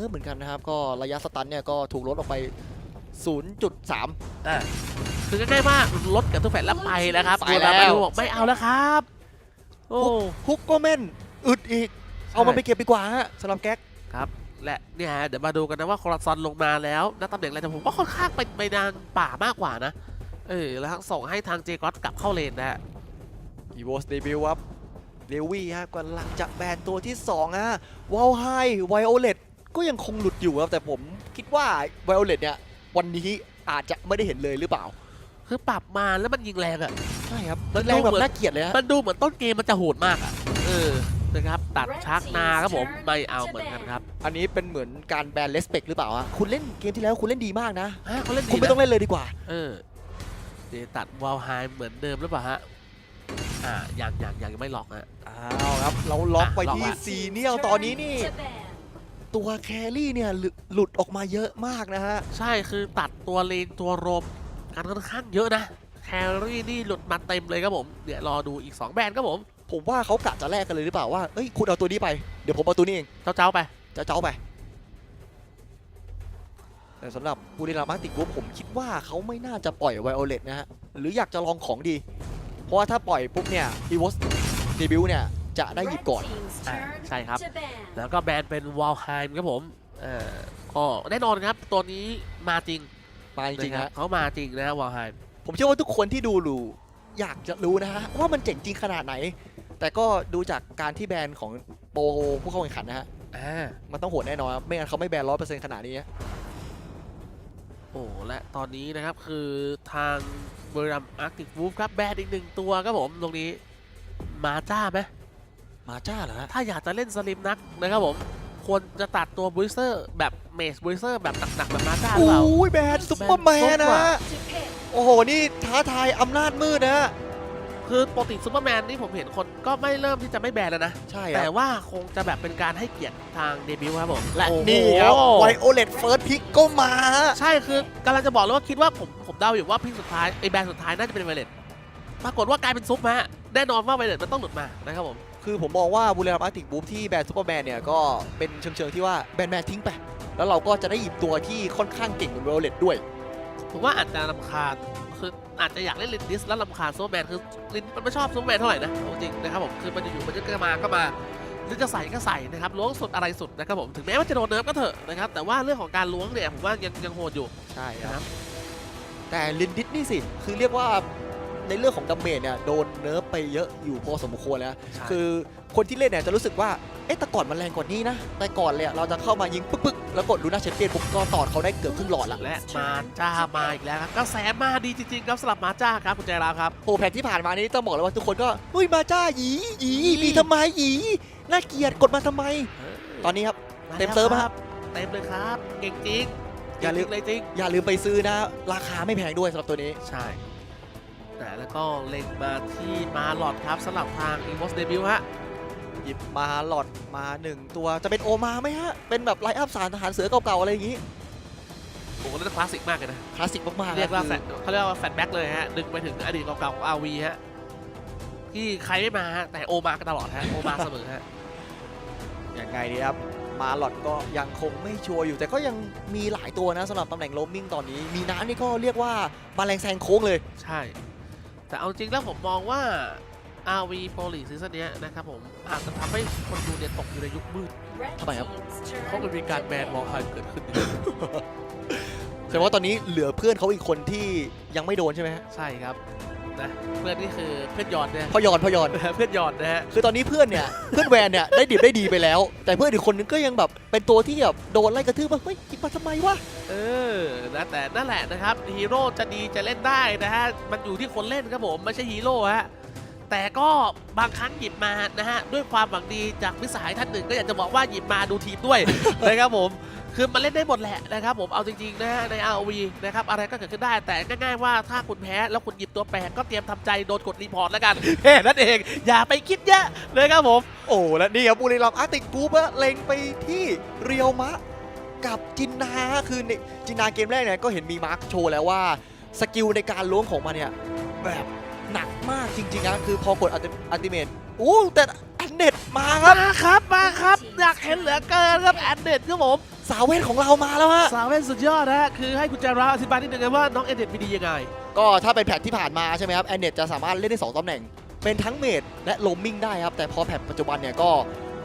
นิร์ฟเหมือนกันนะครับ ก็ระยะสตันเนี่ยก็ถูกลดออกไป 0.3 อะคือง่ายๆมากลดกับตัวแฟนแล้วไปแล้วครับไปแล้ว ตัวเราบอกไม่เอาแล้วครับ โอ้ ฮุกก็แม่นอึดอีก เอามันใช่ไปเก็บดีกว่าฮะสำหรับแก๊กครับและเนี่ยฮะเดี๋ยวมาดูกันนะว่าคอร์ซอนลงมาแล้วณตำแหน่งอะไรแต่ผมว่าค่อนข้างเป็นไปทางป่ามากกว่านะ เออแล้วส่งให้ทางเจกอสกลับเข้าเลนนะฮะ อีโวสเดบิวครับเดวี่ฮะกำลังจะแบนตัวที่2ฮะวอลไฮไวโอเลต ก็ยังคงหลุดอยู่ครับแต่ผมคิดว่าไวโอเลตเนี่ยวันนี้อาจจะไม่ได้เห็นเลยหรือเปล่า คือปรับมาแล้วมันยิงแรงอะใช่ครับแล้วแรงแบบน่าเกลียดเลยฮะมันดูเหมือนต้นเกมมันจะโหดมากอะเออนะครับตัดชักนาครับผมไม่เอาเหมือนกันครับ อันนี้เป็นเหมือนการแบนเลสเปกหรือเปล่าฮะคุณเล่นเกมที่แล้วคุณเล่นดีมากนะฮะเขาเล่นดีคุณไม่นะต้องเล่นเลยดีกว่า เออเดี๋ยวตัดวอลไฮเหมือนเดิมหรือเปล่าฮะอ่ายังยังยังไม่ล็อกฮะอ้าวครับเราล็อกไปอะล็อกที่ละซีเนียลตอนนี้นี่ ตัวแครี่เนี่ยหลุหลุดออกมาเยอะมากนะฮะ ใช่คือตัดตัวเลนตัวโรมกันค่อนข้างเยอะนะแครี่นี่หลุดมาเต็มเลยครับผม เดี๋ยวรอดูอีก 2 แบรนด์ครับผม ผมว่าเขากะจะแลกกันเลยหรือเปล่าว่าเอ้ยคุณเอาตัวนี้ไป เดี๋ยวผมเอาตัวนี้เอง เจ้าเจ้าๆไปจะเจ้าไป แต่สำหรับบุรีรัมย์อาร์ติกรุ๊ปผมคิดว่าเขาไม่น่าจะปล่อยไวโอเลตนะฮะ หรืออยากจะลองของดี เพราะว่าถ้าปล่อยปุ๊บเนี่ยอีวอสเดบิวเนี่ย จะได้หยิบก่อน อ่าใช่ครับ แล้วแล้วก็แบรนด์เป็นวอลไฮม์ครับผมเอ่อก็แน่นอนครับตัวนี้มาจริงมาจริงๆนะคฮะบเขามาจริงนะวอลไฮม์ ผมเชื่อว่าทุกคนที่ดูรูอยากจะรู้นะฮะว่ามันเจ๋งจริงขนาดไหน แต่ก็ดูจากการที่แบนของโปรผู้เข้าแข่งขันนะฮะอ่า มันต้องโหดแน่นอนครับไม่งั้นเขาไม่แบนร้อยเปอร์เซ็นต์ขนาดนี้ฮะโอ้และตอนนี้นะครับคือทางบริรัมอาร์ติกวูฟครับแบรนด์อีกหนึ่งตัวครับผมตรงนี้มาจ้าไหม มาจ้าเหรอฮะถ้าอยากจะเล่นสลิมนักนะครับผมควรจะตัดตัวบริเซอร์แบบเมสบริเซอร์แบบหนักๆแบบมาจ้าหรือเปล่าอุ้ยแบนซุปเปอร์แมนนะแบนฮะโอ้โห นี่ท้าทายอำนาจมืดนะฮะคือปกติซูเปอร์แมนนี่ผมเห็นคนก็ไม่เริ่มที่จะไม่แบนแล้วนะ ใช่แต่ครับว่าคงจะแบบเป็นการให้เกียรติทางเดบิวต์ครับผม และโอ้โหนี่ครับไวโอเลตเฟิร์สพิกก็มาฮะใช่คือกำลังจะบอกเลยว่าคิดว่าผมผมเดาอยู่ว่าพิกสุดท้ายไอแบรนด์สุดท้ายน่าจะเป็นไวเลตปรากฏว่ากลายเป็นซุปฮะแน่นอนว่าไวเลตมันต้องหลุดมานะครับผม คือผมมองว่าบุรีรัมย์อาร์ติกบูฟที่แบนซุปเปอร์แมนเนี่ยก็เป็นเชิงๆที่ว่าแบนแมนทิ้งไป แล้วเราก็จะได้หยิบตัวที่ค่อนข้างเก่งเหมือนไวโอเลตด้วยผมว่าอาจจะลำคาญคืออาจจะอยากเล่นลินดิสแล้วลำคาญซูเปอร์แมนคือลินมันไม่ชอบซูเปอร์แมนเท่าไหร่นะเอาจริงนะครับผมคือมันจะอยู่มันจะมาก็มาหรือจะใส่ก็ใส่นะครับล้วงสุดอะไรสุดนะครับผมถึงแม้ว่าจะโดนเนิร์ฟก็เถอะนะครับแต่ว่าเรื่องของการล้วงเนี่ยผมว่ายังยังโหดอยู่ใช่คนะครัรับบแต่ลินดิสนี่สิคือเรียกว่า ในเรื่องของดาเมจเนี่ยโดนเนิร์ฟไปเยอะอยู่พอสมควรแล้ว คือคนที่เล่นเนี่ยจะรู้สึกว่า เอ๊ะแต่ก่อนมันแรงกว่านี้นะ แต่ก่อนเลยอะเราจะเข้ามายิงปึ๊กปึ๊กแล้วกดดูหน้าเชมเปี้ยนปุ๊บก็ตอดเขาได้เกือบครึ่งหลอดละและมาจ้ามาอีกแล้วครับกระแสมาดีจริงๆครับสำหรับมาจ้าครับคุณใจราวครับโอ้แผ่นที่ผ่านมานี้ต้องบอกเลยว่าทุกคนก็เฮ้ยมาจ้าหยีหยีหยีมีทำไมหยีน่าเกลียดกดมาทำไม ตอนนี้ครับาเต็มแล้วเซิร์ฟคครับเต็มเลยครับเก่งจริงอย่าลืมเก่งจริงเลยจริงอย่าลืมไปซื้อนะ ราคาไม่แพงด้วยสำหรับตัวนี้ใช่ นะแล้วก็เล็งมาที่มาหลอดครับสำหรับทางอีโมสเดบิวฮะ หยิบมาหลอดมาหนึ่งตัวจะเป็นโอมาไหมฮะ เป็นแบบไลฟ์อัพสารทหารเสือเก่าๆ อะไรอย่างนี้โอ้โหนั่นคลาสสิกมากเลยนะ คลาสสิกมากๆเรียกว่านะแฟคือลเขาเรียกว่าแฟลชแบ็กเลยฮะ ดึงไปถึงอดีตเก่าๆของอาวีฮะ ที่ใครไม่มาฮะ แต่โอมากันตลอดฮะ โอมาเสมอฮะ ยังไงดีครับ มาหลอดก็ยังคงไม่ชัวร์อยู่ แต่ก็ยังมีหลายตัวนะสำหรับตำแหน่งโรมมิ่งตอนนี้ มีน้ำนี่ก็เรียกว่ามาแรงแซงโค้งเลย ใช่ แต่เอาจริงแล้วผมมองว่า RV โปรลีซีซั่นเนี้ยนะครับผมอาจจะทำให้คนดูเนี่ยตกอยู่ในยุคมืดทำไมครับเพราะมันมีการแบนวอลไฮเกิดขึ้นแสดงว่าตอนนี้เหลือเพื่อนเขาอีกคนที่ยังไม่โดนใช่ไหมฮะใช่ครับ นะ เพื่อนนี่คือเพื่อนยอนเนี่ยพอยอนพอยอน เพื่อนยอนนะฮะ คือตอนนี้เพื่อนเนี่ย เพื่อนแวนเนี่ยได้ดิบได้ดีไปแล้ว แต่เพื่อนอีกคนนึงก็ยังแบบเป็นตัวที่แบบโดนไล่กระทืบมาเฮ้ยกินมาทำไมวะ เออนะแต่นั่นแหละนะครับฮีโร่จะดีจะเล่นได้นะฮะ มันอยู่ที่คนเล่นครับผม ไม่ใช่ฮีโร่ฮะ แต่ก็บางครั้งหยิบมานะฮะด้วยความหวังดีจากมิตรสหายท่านหนึ่งก็อยากจะบอกว่าหยิบมาดูทีมด้วย นะครับผมคือมันเล่นได้หมดแหละนะครับผมเอาจริงๆนะฮะใน ROV นะครับอะไรก็เกิดขึ้นได้แต่ง่ายๆว่าถ้าคุณแพ้แล้วคุณหยิบตัวแปลกก็เตรียมทำใจโดนกดรีพอร์ตแล้วกันแค่นั้นเองอย่าไปคิดเยอะเลยครับผม โอ้ และนี่ครับบุรีรัมย์อาร์ติกกรุ๊ปอะเล็งไปที่เรียวมะ กับจินนาคือในจินนาเกมแรกเนี่ยก็เห็นมีมาร์คโชว์แล้วว่า สกิลในการล้วงของมันเนี่ยแบบ หนักมากจริงๆนะคือพอกดอัลติเมทอู้แต่อันเน็ตมาครับ มาครับมาครับอยากเห็นเหลือเกินครับแอนเดดครับผมสาวเวทของเรามาแล้วฮะสาวเว่นสุดยอดนะฮะคือให้คุณแจราอธิบายนิดนึงนะว่าน้องเอเดนมีดียังไง ก็ถ้าเป็นแพทที่ผ่านมาใช่ไหมครับแอนเนตจะสามารถเล่นได้2ตำแหน่ง เป็นทั้งเมดและโลมมิ่งได้ครับ แต่พอแพทปัจจุบันเนี่ยก็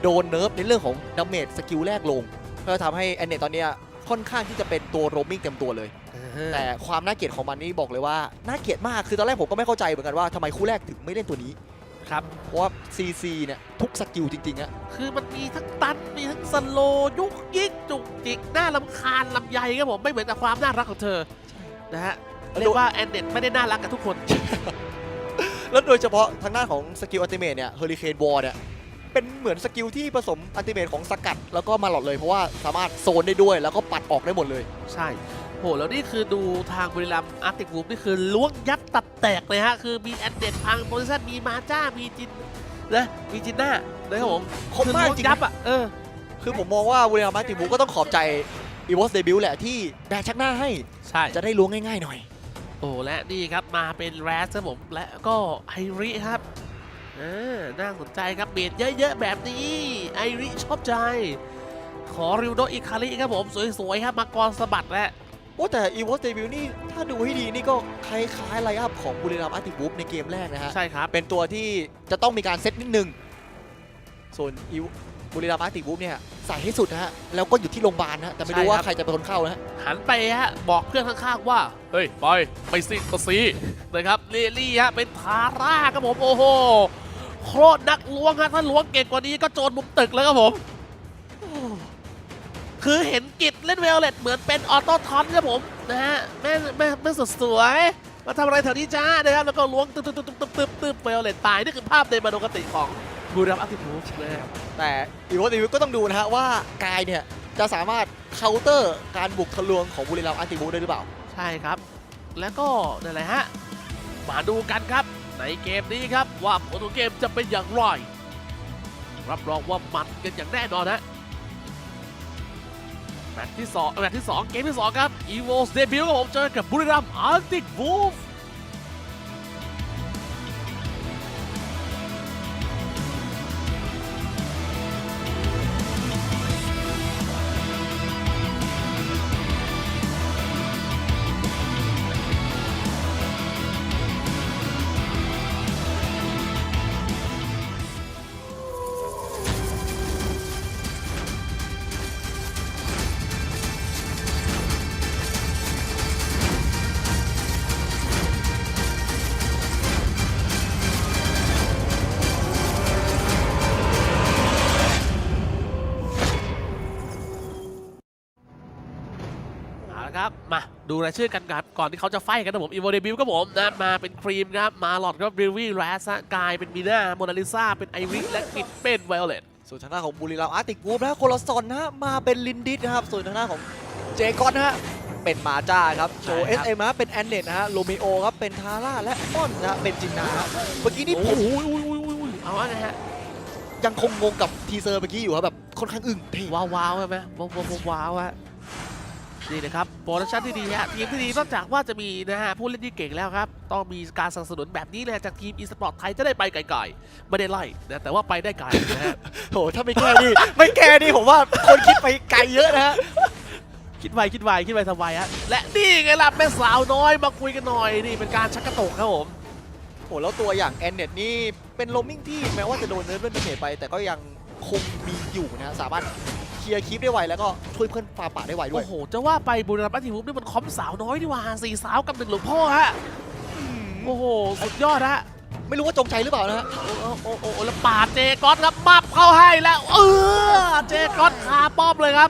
โดนเนิร์ฟในเรื่องของดาเมจสกิลแรกลงก็ทำให้แอนเนตตอนเนี้ยค่อนข้างที่จะเป็นตัวโรมมิ่งเต็มตัวเลย แต่ความน่าเกลียดของมันนี่บอกเลยว่าน่าเกลียดมากคือตอนแรกผมก็ไม่เข้าใจเหมือนกันว่าทำไมคู่แรกถึงไม่เล่นตัวนี้ครับเพราะว่า CC เนี่ยทุกสกิลจริงๆอะคือมันมีทั้งตันมีทั้งสโลว์ยุกยิกจุกจิกน่าลำคาญลำไยครับผมไม่เหมือนกับความน่ารักของเธอนะฮะเรียกว่าแอนเดนไม่ได้น่ารักกับทุกคน แล้วโดยเฉพาะทางด้านของสกิลอัลติเมทเนี่ยเฮอริเคนวอร์เนี่ยเป็นเหมือนสกิลที่ผสมอัลติเมทของสกัด แล้วก็มาหลอดเลยเพราะว่าสามารถโซนได้ด้วยแล้วก็ปัดออกได้หมดเลย ใช่โหแล้วนี่คือดูทางบุรีรัมย์อาร์ติกวูฟนี่คือล้วงยัดตัดแตกเลยฮะ คือมีแอนเดนพังโพซิชันมีมาจ้า มีจินนะมีจินน่านะครับผมคมมากอล้วงจริงยับอะเออ คือผมมองว่าบุรีรัมย์มาร์ติบูก็ต้องขอบใจอีวอสเดบิวแหละที่แบกชักหน้าให้ ใช่ จะได้ล้วงง่ายๆหน่อย โอ้และนี่ครับมาเป็นแรสครับผมและก็ไอริครับอ่าน่าสนใจครับเบียดเยอะๆแบบนี้ไอริชอบใจขอริวโดอิคาริครับผม สวยๆครับมากรสะบัดและ โอ้แต่อีวอสเดบิวนี่ถ้าดูให้ดีนี่ก็คล้ายๆไลน์อัพของบุรีรัมย์อาร์ติบูในเกมแรกนะฮะ ใช่ครับ เป็นตัวที่จะต้องมีการเซตนิดนึง ส่วนอีบุรีรัมย์อาร์ติบูเนี่ยใส่ให้สุดนะฮะ แล้วก็อยู่ที่โรงพยาบาลนะฮะแต่ไม่รู้ว่าใครจะเป็นคนเข้านะฮะหันไปฮะ บอกเพื่อนข้างๆว่า เฮ้ยไปไปสิก็สินะครับเรลลี่ฮะเป็นทาร่าครับผมโอ้โหโคตรนักล้วงฮะถ้าล้วงเก่งกว่านี้ก็โจรมุมตึกแล้วครับผมโอ้คือเห็นกิจ เล่นเวลเลตเหมือนเป็นออโต้ทอนครับผมนะฮะแม่แม่แม่สุดสวยมาทำอะไรแถวนี้จ้านะครับแล้วก็ล้วงตึ๊บตึ๊บตึ๊บตึ๊บตึ๊บตึ๊บเวลเลตตายนี่คือภาพในบรรกติของบูรัมอัติพูชนะครับแต่อีวอสเดบิวก็ต้องดูนะฮะว่ากายเนี่ยจะสามารถเคาน์เตอร์การบุกทะลวงของบุรีรัมย์อาร์ติบูได้หรือเปล่า ใช่ครับ แล้วก็นั่นแหละฮะ มาดูกันครับ ในเกมนี้ครับ ว่าผลของเกมจะเป็นอย่างไร รับรองว่ามันกันอย่างแน่นอนฮะ แมตช์ที่2แมตช์ที่ 2 เกมที่ 2 ครับ EVO's debut ครับผมเจอกับบุรีรัมย์อาร์ติกบูฟ ดูรายชื่อกันครับก่อนที่เขาจะไฟกันนะผมอีโวเดบิวครับผมนะมาเป็นครีมครับมาหลอดครับบิลวี่แรสกายเป็นมีน่าโมนาลิซาเป็นไอริและกิดเป็นไวโอเลตส่วนทางด้านของบุรีรัมย์อาร์ติกวูฟนะฮะโคลอสซอนนะฮะมาเป็นลินดิสนะครับส่วนทางด้านของเจคอนนะฮะเป็นมาจ้าครับโชว์ใช่เอคสรับเอ็มนะฮะเป็นแอนเนตนะฮะโรมิโอครับเป็นทาร่าและมอนนะฮะเป็นจินนาฮะเมื่อกี้นี่โอ้ผมโหอุ้ยอุ้ยอุ้ยอุ้ยเอาอะนะฮะยังคงงงกับทีเซอร์เมื่อกี้อยู่ครับแบบค่อนข้างอึ้งเท่ว้าวว้าวใช่ไหมว้าวว้าวว้าวฮะ นี่นะครับโปรดักชั่นที่ดีฮะทีมที่ดีนอกจากว่าจะมีนะฮะผู้เล่นที่เก่งแล้วครับ ต้องมีการสนับสนุนแบบนี้เลยจากทีมอีสปอร์ตไทยจะได้ไปไกลๆไม่ได้ไล่นะแต่ว่าไปได้ไกลนะฮะโหถ้าไม่แก้นี่ไม่แก้นี่ผมว่าคนคิดไปไกลเยอะนะฮะคิดไวคิดไวคิดไวสบายฮะและนี่ไงล่ะแม่สาวน้อยมาคุยกันหน่อยนี่เป็นการชักกระตุกครับผมโหแล้วตัวอย่างแอนเนตนี่เป็นโรมมิ่งที่แม้ว่าจะโดนเนิร์ฟเล่นเมจไป แต่ก็ยังคงมีอยู่นะฮะสามารถเค ลียร์คลิปได้ไวแล้วก็ช่วยเพื่อนฟาป่าได้ไวด้วย โอ้โห จะว่าไปบุรีรัมย์อัติวุฒินี่มันคอมสาวน้อยดีหว่าสี่สาวกับหนึ่งหลวงพ่อฮะโอ้โห สุดยอดฮะไม่รู้ว่าจงใจหรือเปล่านะฮะโอ้โอ้โอ้โอ้แล้วปาดเจก๊อตครับมับเข้าให้แล้วเออเจก๊อตคาป้อมเลยครับ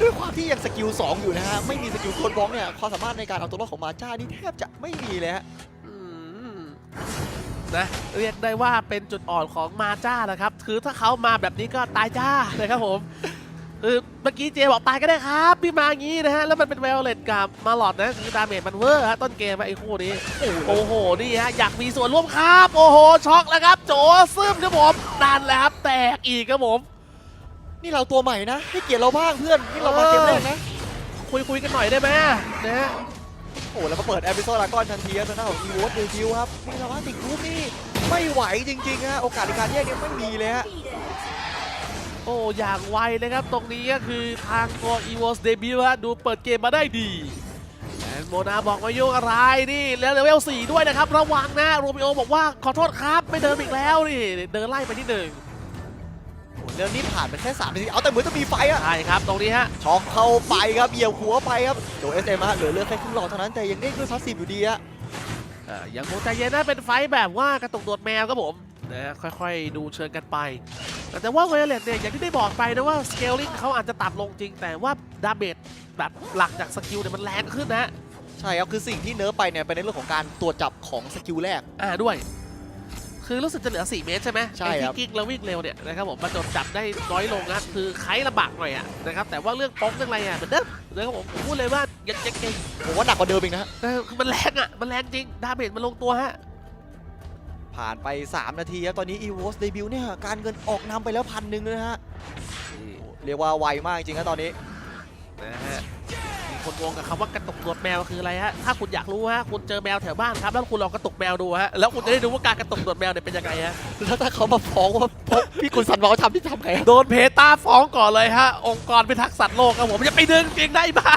ด้วยความที่ยังสกิล2อยู่นะฮะไม่มีสกิลโคนบล็อกเนี่ยความสามารถในการเอาตัวรอดของมาจ้านี่แทบจะไม่มีเลยฮะอืม นะเรียกได้ว่าเป็นจุดอ่อนของมาจ้านะครับ คือถ้าเขามาแบบนี้ก็ตายจ้าเลยครับผมคือเมื่อกี้เจบอกตายก็ได้ครับพี่มาอย่างนี้นะฮะแล้วมันเป็นเวลเลตกับมาหลอดนะคือดาเมจมันเวอร์ฮะต้นเกมอะไอ้คู่นี้โอ้โหนี่ฮะอยากมีส่วนร่วมครับ โอ้โหช็อกแล้วครับ โจซึมครับผมนั่นแหละครับแตกอีกครับผม นี่เราตัวใหม่นะให้เกียรติเราบ้างเพื่อนนี่เรามาเกมแรกนะคุยคุยกันหน่อยได้ไหมนะฮะ โอ้แล้วมาเปิดแอปิโซลากอนทันทีครับทางด้านของอีวอสเดบิวครับนี่เราว่าติดรูปนี่ไม่ไหวจริงๆฮะโอกาสในการแยกเนี่ยไม่มีเลยฮะโอ้อย่างไวนะครับตรงนี้ก็คือทางตัว e v o s debut ฮะดูเปิดเกมมาได้ดีแอนโมนาบอกมาโยกอะไรนี่แล้วเลเวล4ด้วยนะครับ ระวังนะโรมิโอบอกว่าขอโทษครับไม่เดินอีกแล้วนี่เดินไล่ไปนิดหนึ่ง โอ้เรื่องนี้ผ่านไปแค่3นาทีเอาแต่เหมือนจะมีไฟอะใช่ครับ ตรงนี้ฮะช็อกเข้าไปครับเหยียบหัวไปครับโดเอสเอ็มฮะเหลือเลือดแค่ครึ่งหลอดเท่านั้นแต่ยังเด้งด้วยพาสซีฟอยู่ดีอะเอ่อยังคงใจเย็นนะเป็นไฟท์แบบว่ากระตุกโดดแมวครับผมนะค่อยๆดูเชิญกันไป แต่ว่าเวเลตเนี่ยอย่างที่ได้บอกไปนะว่าสเกลลิ n งเขาอาจจะต่ำลงจริง แต่ว่าดาเมจแบบหลักจากสกิลเนี่ยมันแรงขึ้นนะใช่ครับคือสิ่งที่เนิร์ฟไปเนี่ยเป็นในเรื่องของการตรวจจับของสกิลแรกอ่าด้วย คือรู้สึกจะเหลือ 4 เมตรใช่ไหมใช่ไอ้ครับที่กิ๊กแล้ววิ่งเร็วเนี่ยนะครับผมมาจดจับได้น้อยลงนะคือไคล้ลำบากหน่อยอะนะครับแต่ว่าเรื่องป้องเรื่องอะไรอะเหมือนเดิมนะครับผมผมพูดเลยว่ายังยังเก่งผมว่าหนักกว่าเดิมอีกนะฮะเออคือมันแรงอะมันแรงจริงดาเมจมันลงตัวฮะ ผ่านไป 3 นาทีครับตอนนี้ e v o s debut เนี่ยการเงินออกนำไปแล้วพันหนึ่งนะฮะ เรียกว่าไวมากจริงๆครับตอนนี้ นะฮะมี คนงงกับคำว่ากระตุกหนวดแมวคืออะไรฮะ ถ้าคุณอยากรู้ฮะ คุณเจอแมวแถวบ้านครับ แล้วคุณลองกระตุกแมวดูฮะ แล้วคุณจะได้รู้ว่าการกระตุกหนวดแมวเนี่ยเป็นยังไงฮะ แล้วถ้าเขามาฟ้องว่าพวกพี่คุณสันวอลทำที่ทำไงอะโดนเพตาฟ้องก่อนเลยฮะ องค์กรพิทักษ์สัตว์โลกครับผมจะไปดึงจริงได้บ้า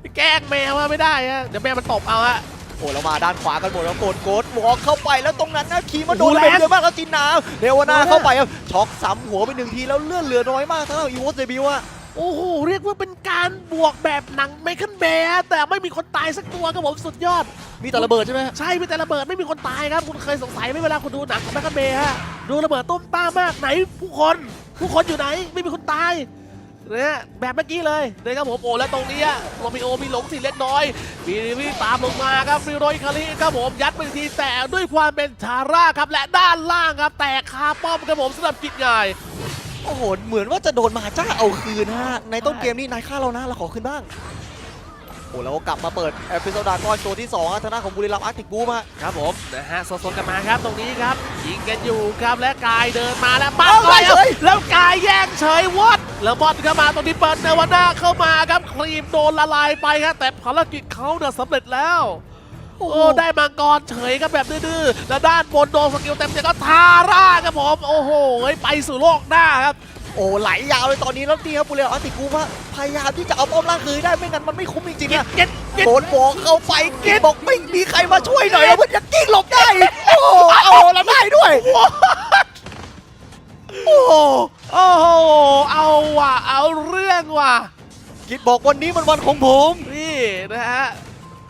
ไปแกล้งแมวอะไม่ได้ฮะ เดี๋ยวแมวมันตบเอาฮะโอ้เรามาด้านขวากันหมดแล้วโกดโกดวอล์กเข้าไปแล้วตรงนั้นนะขี่มาโดนโอ้โหเป็นแรงเยอะมากแล้วจินนาเรวนาโอ้โหเข้าไปครับช็อกซ้ำหัวไปหนึ่งทีแล้วเลื่อนเหลือน้อยมากสำหรับ e v o s debut อะ โอ้โห เรียกว่าเป็นการบวกแบบหนังไมเคิลเบย์แต่ไม่มีคนตายสักตัวครับผมสุดยอด มีแต่ระเบิดใช่ไหมใช่มีแต่ระเบิดไม่มีคนตายครับ คุณเคยสงสัยไหมเวลาคุณดูหนังของแมคคันเบย์ฮะดูระเบิดตุ้มต้ามมากไหนผู้คนผู้คนอยู่ไหนไม่มีคนตายเนี่ยแบบเมื่อกี้เลยนะครับผมโอ้แล้วตรงนี้อะโรมิโอมีหลงสิเล็กน้อย มีวิ่งตามลงมาครับฟิโรยคาริครับผมยัดไปทีแต่ด้วยความเป็นชาร่าครับและด้านล่างครับแตกคาป้อมครับผมสำหรับกิจงาย โอ้โห เหมือนว่าจะโดนมาจ้าเอาคืนฮะ ในต้นเกมนี้นายฆ่าเรานะ เราขอคืนบ้าง โอ้แล้วก็กลับมาเปิดเอพิโซดากอนตัวที่2ครับทางด้านของบุรีรัมย์อาร์ติกบูมาครับผมนะฮะสดๆกันมาครับตรงนี้ครับยิงกันอยู่ครับและกายเดินมาแล้วปัดเอาไปเลยแล้วกายแย่งเฉยวอดแล้วบอลเข้ามาตรงนี้เปิดเนวาน่าเข้ามาครับครีมโดนละลายไปครับแต่ภารกิจเขาเนี่ยสำเร็จแล้วโอ้โอ้ได้มังกรเฉยครับแบบดื้อๆแล้วด้านบนโดนสกิลเต็มเต็มก็ทาร่าครับผม โอ้โห ไปสู่โลกหน้าครับ โอ้ไหลยาวเลยตอนนี้แล้วนี่ครับบุรีรัมย์อาร์ติกบูมาพยายามที่จะเอาป้อมล่างคืนได้ไม่งั้นมันไม่คุ้มจริงๆเก็อะตเก็ตเก็ตโดนบอกเข้าไปกินบอกไม่มีใครมาช่วยหน่อยแล้วมันจะกิ้งหลบได้อีกโอ้โหเอาเราได้ด้วยโอ้โหโอ้โหเอาว่ะเอาเรื่องว่ะกิดบอกวันนี้มันวันของผมนี่นะฮะ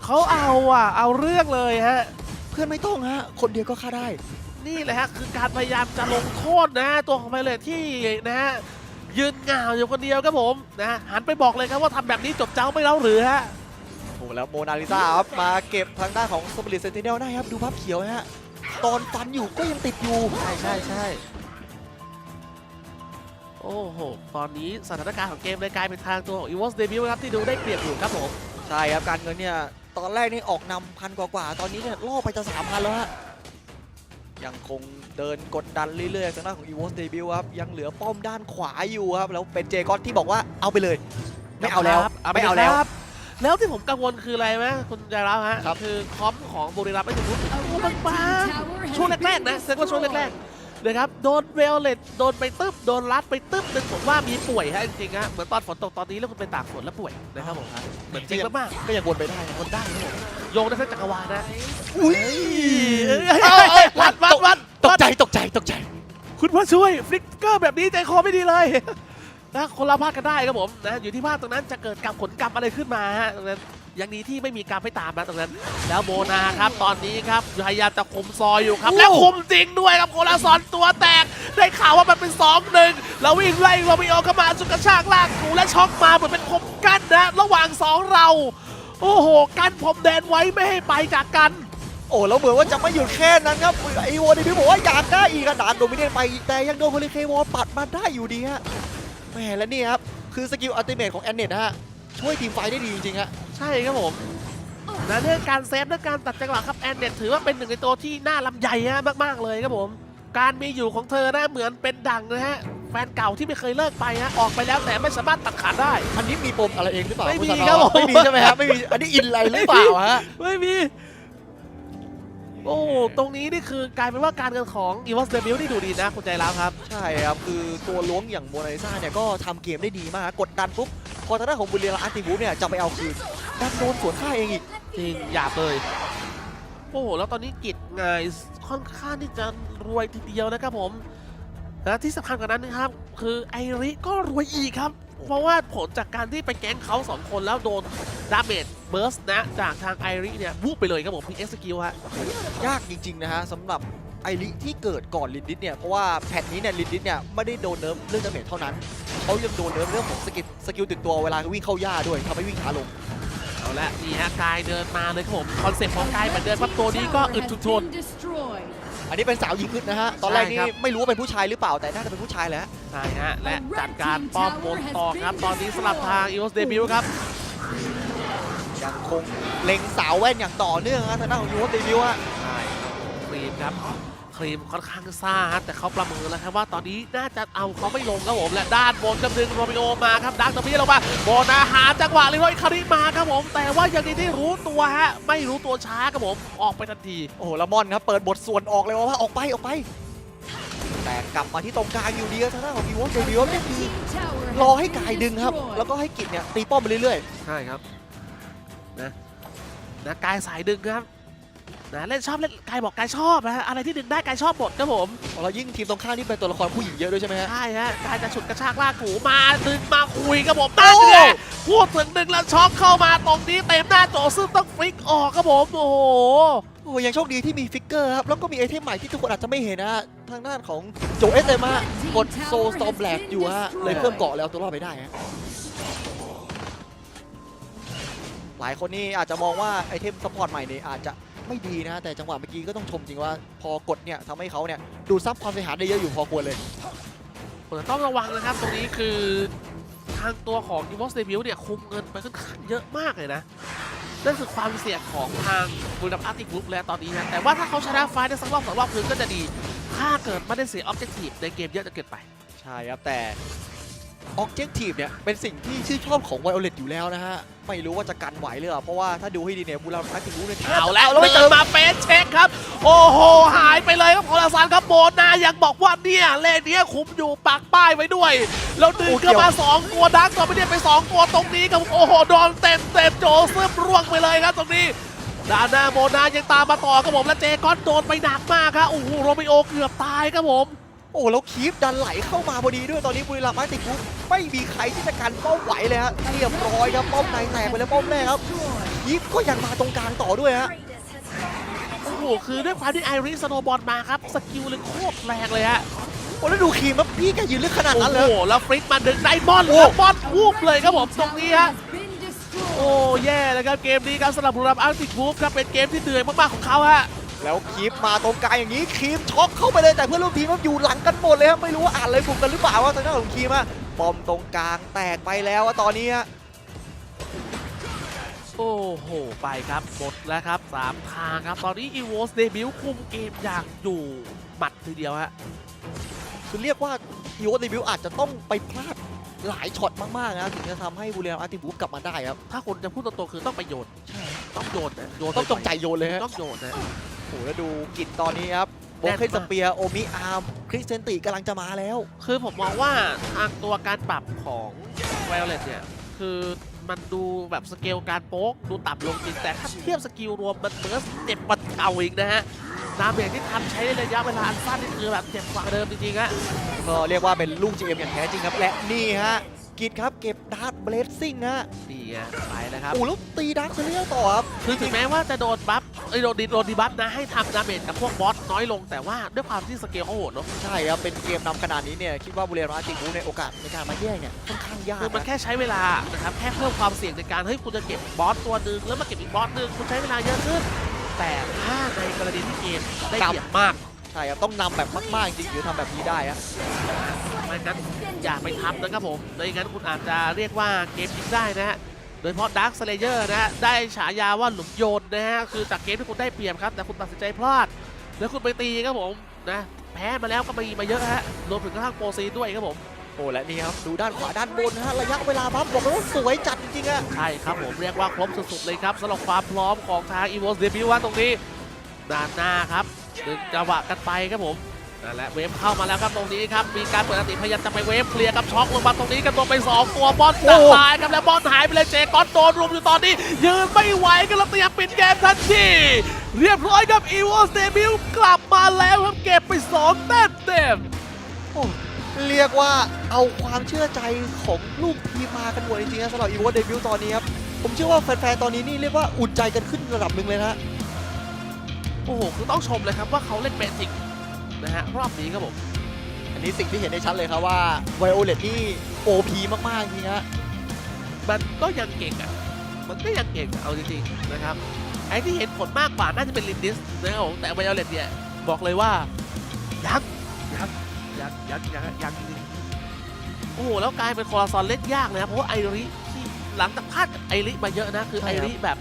เขาเอาอะเอาเรื่องเลยฮะ เพื่อนไม่ต้องฮะ คนเดียวก็ฆ่าได้ นี่แหละฮะคือการพยายามจะลงโทษนะตัวของไพเรตที่นะฮะยืนเหงาอยู่คนเดียวครับผมนะหันไปบอกเลยครับว่าทำแบบนี้จบเจ้าไม่เล่าหรือฮะโอ้แล้วโมนาลิซาครับมาเก็บทางด้านของสปิริตเซนติเนลได้ครับดูภาพเขียวฮะตอนฟันอยู่ก็ยังติดอยู่ ใช่ใช่ใช่โอ้โห ตอนนี้สถานการณ์ของเกมเลยกลายเป็นทางตัวของ e v o s Debut ครับที่ดูได้เปรียบอยู่ครับผม ใช่ครับ การเงินเนี่ย ตอนแรกนี่ออกนำพันกว่าๆ ตอนนี้เนี่ยล่อไปจะสามพันแล้วฮะ ยังคงเดินกดดันเรื่อยๆทางด้านของ e v o s Debut ครับยังเหลือป้อมด้านขวาอยู่ครับแล้วเป็นเจคอนที่บอกว่าเอาไปเลย ไม่เอาแล้วครับไม่เอาแล้วครับแล้วที่ผมกังวลคืออะไรไหมคุณใจร้าวฮะครับคือคอมของบุรีรัมย์ไม่ถึงรุ่นเอาบางๆช่วงแรกๆนะเซ็กว่าช่วงแรกๆ นะครับโดนเวลเลตโดนไปตึ๊บโดนรัดไปตึ๊บหนึ่งผมว่ามีป่วยฮะจริงๆฮะเหมือนตอนฝนตกตอนนี้แล้วคุณไปตากฝนแล้วป่วยนะครับผมเหมือนจริงมากก็ยังวนไปได้นะๆคนได้ครับผมโยงได้ทั้งจักรวาลนะอุ้ยเอ้ยเอาเอาวัดวัดวัดตกวัดใจตกใจตกใจ คุณพระช่วยฟลิกเกอร์แบบนี้ใจคอไม่ดีเลยนะคนละพลาดกันได้ครับผมนะอยู่ที่พลาดตรงนั้นจะเกิดกรรมผลกรรมอะไรขึ้นมาฮะตรงนั้น ยังดีที่ไม่มีกรรมให้ตามนะตรงนั้น แล้วโมนาครับตอนนี้ครับพยายามจะคุมซอยอยู่ครับโอ้และคุมจริงด้วยครับโคลาซอนตัวแตก ได้ข่าวว่ามันเป็น2องหนึ่งแล้ววิ่งไล่วามิโอเข้ามาสุดกระชากลากถูและช็อกมาเหมือนเป็นคมกั้นนะ ระหว่างสองเรา โอ้โหกั้นผมแดนไว้ไม่ให้ไปจากกันโอ้แล้วเหมือนว่าจะไม่หยุดแค่นั้นครับไอโวนี่พี่บอกว่าอยากได้อีกอะดานโดมิเนตไปแต่ยังโดนโฮลิเควอลปัดมาได้อยู่ดีฮะแหมและนี่ครับ คือสกิลอัลติเมทของแอนเนตนะฮะช่วยทีมไฟท์ได้ดีจริงๆฮะ ใช่ครับผมและเรื่องการเซฟและการตัดจังหวะครับแอนเน็ตถือว่าเป็นหนึ่งในตัวที่น่าลำใหญ่ฮะมากๆเลยครับผม การมีอยู่ของเธอนะเหมือนเป็นดังนะฮะแฟนเก่าที่ไม่เคยเลิกไปฮะออกไปแล้วแต่ไม่สามารถตัดขาดได้ อันนี้มีปมอะไรเองหรือเปล่าไม่มีณสันครับผมไม่มีใช่ไหมฮะไม่มีอันนี้อินอะไรหรือเปล่าฮะไม่มี โอ้ ตรงนี้นี่คือกลายเป็นว่าการเงินของอีวอสเดบิวนี่ดูดีนะคุณใจร้าวครับ ใช่ครับ คือตัวล้วงอย่างโมนาลิซาเนี่ยก็ทำเกมได้ดีมาก กดดันปุ๊บ พอทางด้านของบุรีรัมย์อาร์ติวูฟเนี่ยจะไปเอาคืนดันโดนสวนค่าเองอีก จริงหยาบเลย โอ้โห แล้วตอนนี้กิจไงค่อนข้างที่จะรวยทีเดียวนะครับผมและที่สำคัญกว่านั้นนะครับ คือไอริก็รวยอีกครับ เพราะว่าผลจากการที่ไปแก๊งเขาสองคนแล้วโดนดาเมจเบิร์สนะจากทางไอริเนี่ยวูบไปเลยครับผมพีเอ็กซ์กิลฮะยากจริง ๆ นะฮะสำหรับไอริที่เกิดก่อนลินดิสเนี่ย เพราะว่าแพทนี้เนี่ยลินดิสเนี่ยไม่ได้โดนเนิร์ฟเรื่องดาเมจเท่านั้นเขายังโดนเนิร์ฟเรื่องของสกิลสกิลติดตัวเวลาวิ่งเข้าหญ้าด้วยทำให้วิ่งช้าลงเอาละนี่ฮะกายเดินมาเลยครับผมคอนเซ็ปต์ของกายเหมือนเดิมครับตัวนี้ก็อึดชุนชน อันนี้เป็นสาวยิงอึดนะฮะ ตอนแรกนี่ใช่ครับ ไม่รู้ว่าเป็นผู้ชายหรือเปล่าแต่น่าจะเป็นผู้ชายแหล้วใช่ฮะและจัดการป้อมบนต่อครับ ตอนนี้สลับทางอีวอสเดบิวครับ ยังคงเล็งสาวแว่นอย่างต่อเนื่องฮะทางด้านของยูโรเดบิวฮะ ใช่ครีมครับ ครีมค่อนข้างซ่าฮะแต่เขาประเมินแล้วครับว่าตอนนี้น่าจะเอาเขาไม่ลงครับผมและด้านบนกำดึงโรมิโอมาครับดักตะพี่ลงมาโบนาหาจังหวะเลยว่าคาริมาครับผม แต่ว่ายังดีที่รู้ตัวฮะไม่รู้ตัวช้าครับผมออกไปทันทีโอ้โหละมอนครับเปิดบทส่วนออกเลยว่าออกไปออกไป แต่กลับมาที่ตรงกลางอยู่ดีครับทางด้านของยูโรเดบิวเนี่ยคือรอให้กายดึงครับ แล้วก็ให้กิจเนี่ยตีป้อมไปเรื่อยใช่ครับนะนะกายสายดึงครับ นะเล่นชอบเล่นกายบอกกายชอบนะฮะอะไรที่ดึงได้กายชอบหมดครับผมๆแล้วยิ่งทีมตรงข้ามนี่เป็นตัวละครผู้หญิงเยอะด้วยใช่ไหมฮะ ใช่ฮะกายจะฉุดกระชากลากถูมาดึงมาคุยครับผมนั่นแหละพูดถึงดึงแล้วช็อกเข้ามาตรงนี้เต็มหน้าจอซึ่งต้องฟลิกออกครับผมโอ้โหโอ้ยังโชคดีที่มีฟิกเกอร์ครับ แล้วก็มีไอเทมใหม่ที่ทุกคนอาจจะไม่เห็นนะฮะทางด้านของโจเอสเอมากดโซสตอมแบลกอยู่ฮะเลยเพิ่มเกาะแล้วเอาตัวรอดไปได้ฮะหลายคนนี่อาจจะมองว่าไอเทมซัพพอร์ตใหม่เนี่ยอาจจะ ไม่ดีนะ แต่จังหวะเมื่อกี้ก็ต้องชมจริงว่าพอกดเนี่ยทำให้เขาเนี่ยดูดซับความเสียหายได้เยอะอยู่พอควรเลยผมต้องระวังนะครับ ตรงนี้คือทางตัวของ e v o s Debut เนี่ยคุมเงินไปค่อนข้างเยอะมากเลยนะ นั่นคือความเสี่ยงของทางบุรีรัมย์อาร์ติกรุ๊ปแล้วตอนนี้นะ แต่ว่าถ้าเขาชนะไฟล์ได้สักรอบสองรอบคืนก็จะดี ถ้าเกิดไม่ได้เสียออบเจกตีฟในเกมเยอะจะเกินไป ใช่ครับแต่ Objective เนี่ย เป็นสิ่งที่ชื่นชอบของ Violet อยู่แล้วนะฮะ ไม่รู้ว่าจะกันไหวหรือเปล่า เพราะว่าถ้าดูให้ดีเนี่ยบุรีรัมย์อาร์ติรู้เนี่ยเอาแล้วแล้วไม่เดิเตินมมาเฟสเช็คครับ โอ้โห หายไปเลยครับพอลาซานครับโบนายังบอกว่าเนี่ย เลขเนี้ยคุมอยู่ปักป้ายไว้ด้วย แล้วดึงเข้ามา 2 ตัวดักตัวไม่ได้ไป 2 ตัวตรงนี้ครับโอ้โหโดนเต็มเต็มโจซึมร่วงไปเลยครับตรงนี้ด้านหน้าโบนายังตามมาต่อครับผมและเจคอนโดนไปหนักมากครับโอ้โหโรมิโอเกือบตายครับผมโอ้แล้วคีฟดันไหลเข้ามาพอดีด้วยตอนนี้บุรีรัมย์อาร์ติกรุ๊ปไม่มีใครที่จะกันป้อมไหวเลยฮะเรียบร้อยครับป้อมในแตกไปแล้วป้อมแรกครับคีฟก็ยังมาตรงกลางต่อด้วยฮะโอ้โหคือด้วยความที่ไอริสโนบอลมาครับสกิลเลยโคตรแรงเลยฮะโอ้แล้วดูคีมครับพี่แกยืนลึกขนาดโอ้นั้นเลยโหแล้วฟริกมาดึงไดมอนด์โอ้แล้วบอลวูบเลยครับผมตรงนี้ฮะโอ้แย่เลยครับเกมนี้ครับสำหรับบุรีรัมย์อาร์ติกบูฟครับเป็นเกมที่เหนื่อยมากๆของเขาฮะ แล้วคีฟมาตรงกลางอย่างนี้คีมช็อกเข้าไปเลยแต่เพื่อนร่วมทีมมันอยู่หลังกันหมดเลยครับไม่รู้ว่าอ่านอะไรกลุ่มกันหรือเปล่าว่าทางด้านของคีมอะป้อมตรงกลางแตกไปแล้วอะตอนนี้ฮะโอ้โห ไปครับหมดแล้วครับสามทางครับ ตอนนี้อีโวสเดบิวคุมเกมอย่างอยู่หมัดทีเดียวฮะคือเรียกว่ายูโอเดบิวอาจจะต้องไปพลาด หลายช็อตมากๆนะถึงจะทำให้บุรีรัมย์อาร์ติบูฟกลับมาได้ครับ ถ้าคนจะพูดตรงๆคือต้องไปโยนต้องโยนนะโยนต้องจงใจโยนเลยฮะต้องโยนนะ โอ้โหแล้วดูกิจตอนนี้ครับโบแน่นเคนมากสเปียร์โอมิอาร์มคริสเซนติกำลังจะมาแล้ว คือผมมองว่าทางตัวการปรับของไวโอเลตเนี่ย คือมันดูแบบสเกลการโป๊กดูต่ำลงจริงแต่ถ้าเทียบสกิลรวมมันเบิร์สเจ็บกว่าเก่าอีกนะฮะ ดาเมจที่ทำใช้ในระยะเวลาอันสั้นนี่คือแบบเจ็บกว่าเดิมจริงๆฮะก็เรียกว่าเป็นลูก GM อย่างแท้จริงครับ และนี่ฮะกิจครับเก็บดาร์ b เบลซิ่งฮะนี่ไงไปแล้วครับโอ้แล้วตีดาร์ c เซเลียต่อครับคือถึงแม้ว่าจะโดนบัฟไอ้ยโดนดีโดนดีบัฟนะให้ทำดาเมจกับพวกบอสน้อยลงแต่ว่าด้วยความที่สเกลเขาโหดเนาะใช่ครับเป็นเกมนำขนาดนี้เนี่ยคิดว่าบุรีรัมย์อาร์ติบูในโอกาสในการมาแย่งเนี่ยค่อนข้างยากคือมันนะแค่ใช้เวลานะครับแค่เพิ่มความเสี่ยงในการเฮ้ยคุณจะเก็บบอสตัวหนึ่งแล้วมาเก็บอีกบอสหนึ่งคุณใช้เวลาเยอะขึ้น แต่ถ้าในกรณีที่เกมได้เปรียบมาก ใช่ครับต้องนำแบบมากๆจริงหรือทำแบบนี้ได้ฮะไม่งั้นอย่าไปทำนะครับผมไม่งั้นคุณอาจจะเรียกว่าเกมยิงได้นะฮะโดยเฉพาะ Dark Slayer นะฮะได้ฉายาว่าหลุมโยนนะฮะคือจากเกมที่คุณได้เปรียบครับ แต่คุณตัดสินใจพลาด แล้วคุณไปตีครับผมนะแพ้มาแล้วก็มีมาเยอะฮะรวมถึงกระทั่งโปรซีนด้วยครับผม โอ้และนี่ครับดูด้านขวาด้านบนนะฮะระยะเวลาบัฟบอกเลยว่าสวยจัดจริงๆอะใช่ครับผมเรียกว่าครบสุดๆเลยครับสำหรับความพร้อมของทาง e v o s Debut ว่าตรงนี้ด้านหน้าครับดึงจังหวะกันไปครับผมนั่นแหละเวฟเข้ามาแล้วครับตรงนี้ครับมีการเปิดอัติพยายามจะไปเวฟเคลียร์กับช็อกลงมาตรงนี้กันตัวไปสองตัวบอลโอ้ตายครับแล้วบอลหายไปเลยเจก๊อตโดนรุมอยู่ตอนนี้ ยืนไม่ไหวกันแล้วเตรียมปิดเกมทันทีเรียบร้อยครับอีวอสเตบิลกลับมาแล้วครับเก็บไปสองแต้มเต็มโอ้ เรียกว่าเอาความเชื่อใจของลูกทีมมากันหมดจริงๆนะสำหรับอีวอเดบิวตอนนี้ครับ ผมเชื่อว่าแฟนๆตอนนี้นี่เรียกว่าอุ่นใจกันขึ้นระดับหนึ่งเลยนะโอ้โหคือต้องชมเลยครับว่าเขาเล่นเป็นจริงนะฮะรอบนี้ครับผมอันนี้สิ่งที่เห็นได้ชัดเลยครับว่าไวโอเลตนี่ OP มากๆจริงๆฮะมันก็ยังเก่งอะมันก็ยังเก่งอะเอาจริงๆนะครับไอ้ที่เห็นผลมากกว่าน่าจะเป็นลินดิสนะครับผมแต่ไวโอเลตเนี่ยบอกเลยว่ายังยัง ยังยังยังยังจริงๆโอ้โหแล้วกลายเป็นคอร์ซอนเล่นยากนะครับเพราะว่าไอริที่หลังจากพลาดกับไอริมาเยอะนะ คือใช่ไอครับริแบบ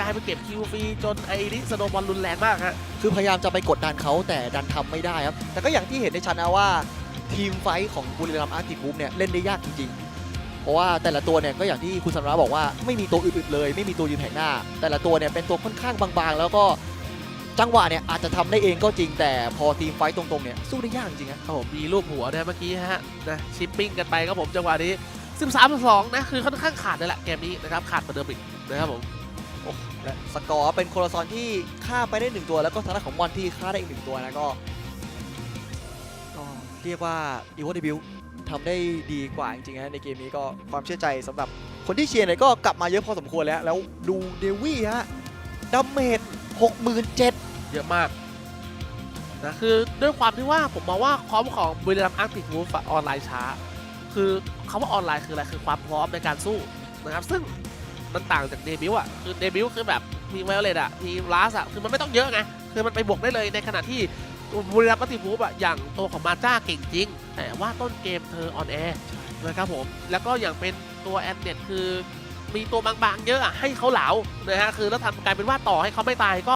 กลายเป็นเก็บคิวฟรีจนไอริสโนว์บอลรุนแรงมากฮะคือพยายามจะไปกดดันเขาแต่ดันทำไม่ได้ครับ แต่ก็อย่างที่เห็นได้ชัดนะว่า ทีมไฟท์ของบุรีรัมย์อาร์ติกรุ๊ปเนี่ยเล่นได้ยากจริงๆ เพราะว่าแต่ละตัวเนี่ยก็อย่างที่คุณสันราบอกว่าไม่มีตัวอึดๆเลย ไม่มีตัวยืนแผงหน้า แต่ละตัวเนี่ยเป็นตัวค่อนข้างบางๆ แล้วก็ จังหวะเนี่ยอาจจะทำได้เองก็จริงแต่พอทีมไฟท์ตรงๆเนี่ยสู้ได้ยากจริงๆนะครับผมมีรูปหัวนะเมื่อกี้ฮะนะชิปปิ้งกันไปครับผมจังหวะนี้ 13 2 นะ คือค่อนข้างขาดเลยแหละเกมนี้นะครับขาดกว่าเดิมอีกนะครับผมและสกอร์เป็นโคลาซอนที่ฆ่าไปได้หนึ่งตัว แล้วก็ทางด้านของมอนที่ฆ่าได้อีกหนึ่งตัวนะก็ก็เรียกว่าอีวอร์ดบิวทำได้ดีกว่าจริงๆนะในเกมนี้ก็ความเชื่อใจสำหรับคนที่เชียร์เนี่ยก็กลับมาเยอะพอสมควรแล้ว แล้วดูเดวี่ฮะดัมเมจ 67,000 เยอะมากนะคือด้วยความที่ว่าผมมองว่าความของบุรีรัมย์อาร์ติกวูฟออนไลน์ช้า คือคาว่าออนไลน์คืออะไรคือความพร้อมในการสู้นะครับซึ่งมันต่างจากเดบิวต์อะคือเดบิวต์คือแบบมีไวโอเลตอะมีลาสอะคือมันไม่ต้องเยอะไงคือมันไปบวกได้เลยในขณะที่บุรีรัมย์อาร์ติกวูฟอะอย่างตัวของมาจ้าเก่งจริง แต่ว่าต้นเกมเธอออนแอร์นะครับผมแล้วก็อย่างเป็นตัวแอนเน็ตคือ มีตัวบางๆ เยอะอะให้เขาเหลานะฮะคือแล้วทำกลายเป็นว่าต่อให้เขาไม่ตายก็